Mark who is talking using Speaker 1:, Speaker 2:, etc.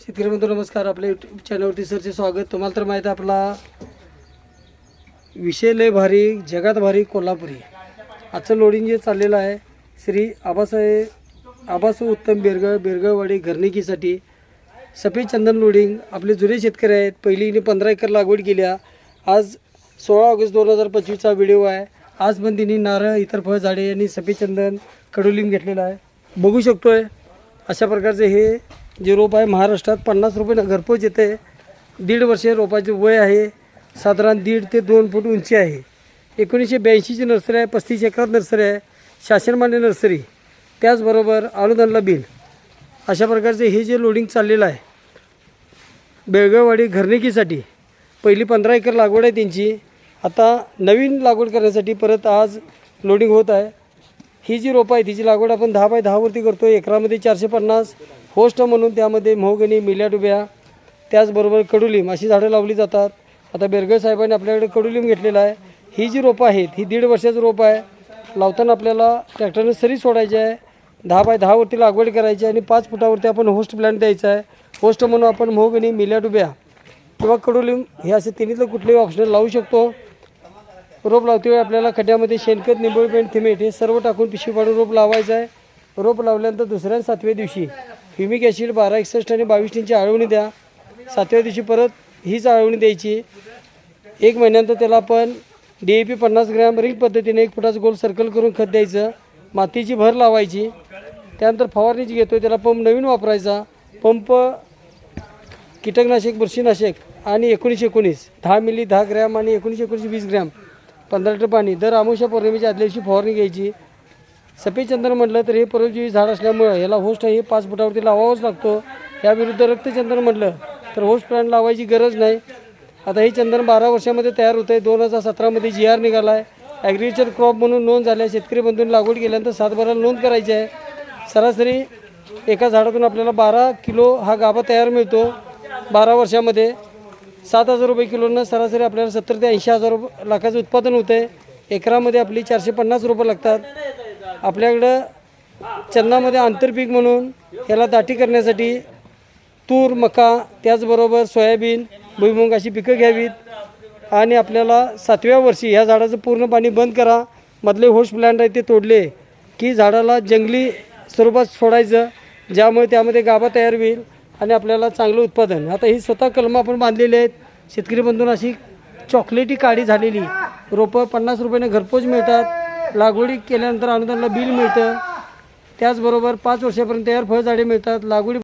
Speaker 1: शेतकरी बंधू नमस्कार. आपल्या यूट्यूब चॅनलवरती सरचे स्वागत. तुम्हाला तर माहीत आहे आपला विषय लय भारी जगात भारी कोल्हापुरी. आजचं लोडिंग जे चाललेलं आहे श्री आबासाहेब आबासू उत्तम बेरगळ बिरगळवाडी घरणिकीसाठी सफेद चंदन लोडिंग आपले जुने शेतकरी आहेत. पहिली पंधरा एकर लागवड केल्या आज सोळा ऑगस्ट दोन हजार पंचवीसचा व्हिडिओ आहे. आज पण तिने नारळ इतर फळ झाडे आणि सफेद चंदन कडुलिंब घेतलेलं आहे. बघू शकतोय अशा प्रकारचे हे जे रोप आहे महाराष्ट्रात पन्नास रुपये घरपोच येते. दीड वर्ष रोपाचे वय आहे. साधारण दीड ते दोन फूट उंची आहे. एकोणीसशे ब्याऐंशीची नर्सरी आहे पस्तीस एकरात नर्सरी आहे शासनमान्य नर्सरी. त्याचबरोबर अनुदानला बिल. अशा प्रकारचे हे जे लोडिंग चाललेलं आहे बेळगाववाडी घरणिकीसाठी पहिली पंधरा एकर लागवड आहे त्यांची. आता नवीन लागवड करण्यासाठी परत आज लोडिंग होत आहे. ही जी रोपं आहे तिची लागवड आपण दहा बाय दहावरती करतो एकरामध्ये चारशे पन्नास. होस्ट म्हणून त्यामध्ये मोहगणी मिल्या डुब्या त्याचबरोबर कडुलिंब अशी झाडं लावली जातात. आता बेरगळ साहेबांनी आपल्याकडे कडुलिंब घेतलेलं आहे. ही जी रोपं आहेत ही दीड वर्षाचं रोप आहे. लावताना आपल्याला ट्रॅक्टरने सरी सोडायची आहे. दहा बाय दहावरती लागवड करायची आहे आणि पाच फुटावरती आपण होस्ट प्लॅन द्यायचा आहे. होस्ट म्हणून आपण मोहगणी मिल्या डुब्या किंवा कडुलिंब हे असे तिन्हीतलं कुठलेही ऑप्शन लावू शकतो. रोप लावते वेळी आपल्याला खड्ड्यामध्ये शेणखत निंबळ पेंट थिमेट हे सर्व टाकून पिशवी पाडून रोप लावायचं आहे. रोप लावल्यानंतर दुसऱ्या सातव्या दिवशी ह्युमिक ॲसिड बारा एकसष्ट आणि बावीस टीनची आळवणी द्या. सातव्या दिवशी परत हीच आळवणी द्यायची. एक महिन्यानंतर त्याला आपण डी ए पी पन्नास ग्रॅम रिंग पद्धतीने एक फुटाचं गोल सर्कल करून खत द्यायचं. मातीची भर लावायची. त्यानंतर फवारणीची घेतो त्याला पंप नवीन वापरायचा. पंप कीटकनाशक बुरशीनाशक आणि एकोणीसशे एकोणीस. दहा मिली दहा ग्रॅम आणि एकोणीसशे एकोणीस वीस ग्रॅम. पंधरा लिटर पाणी. दर अमावस्या पौर्णिमेच्या आदल्या दिवशी फवारणी घ्यायची. सफेद चंदन म्हटलं तर हे परजीवी झाड असल्यामुळं याला होस्ट हे पाच फुटावरती लावावाच लागतो. याविरुद्ध रक्तचंदन म्हटलं तर होस्ट प्लॅन लावायची गरज नाही. आता हे चंदन बारा वर्षामध्ये तयार होतं आहे दोन हजार सतरामध्ये जी आर निघाला आहे ॲग्रिकल्चर क्रॉप म्हणून नोंद झाल्या आहे. शेतकरी बंधूंनी लागवड केल्यानंतर सातबाराला नोंद करायची आहे. सरासरी एका झाडातून आपल्याला बारा किलो हा गाभा तयार मिळतो. बारा वर्षामध्ये सात हजार रुपये किलोनं सरासरी आपल्याला सत्तर ते ऐंशी हजार रुपये लाखाचं उत्पादन होतं आहे एकरामध्ये आपली चारशे पन्नास रुपये लागतात. आपल्याकडं चन्नामध्ये आंतरपीक म्हणून याला दाटी करण्यासाठी तूर मका त्याचबरोबर सोयाबीन भुईमुंग अशी पिकं घ्यावीत. आणि आपल्याला सातव्या वर्षी ह्या झाडाचं पूर्ण पाणी बंद करा. मधले होश प्लॅन्ट आहे ते तोडले की झाडाला जंगली स्वरूपात सोडायचं ज्यामुळे त्यामध्ये गाभा तयार होईल आणि आपल्याला चांगलं उत्पादन. आता ही स्वतः कलमं आपण बांधलेली आहेत. शेतकरी बंधून अशी चॉकलेटी काळी झालेली. रोपं पन्नास रुपयाने घरपोच मिळतात. लागवडी केल्यानंतर अनुदानला बिल मिळतं. त्याचबरोबर पाच वर्षापर्यंत यावर फळझाडे मिळतात. लागवडी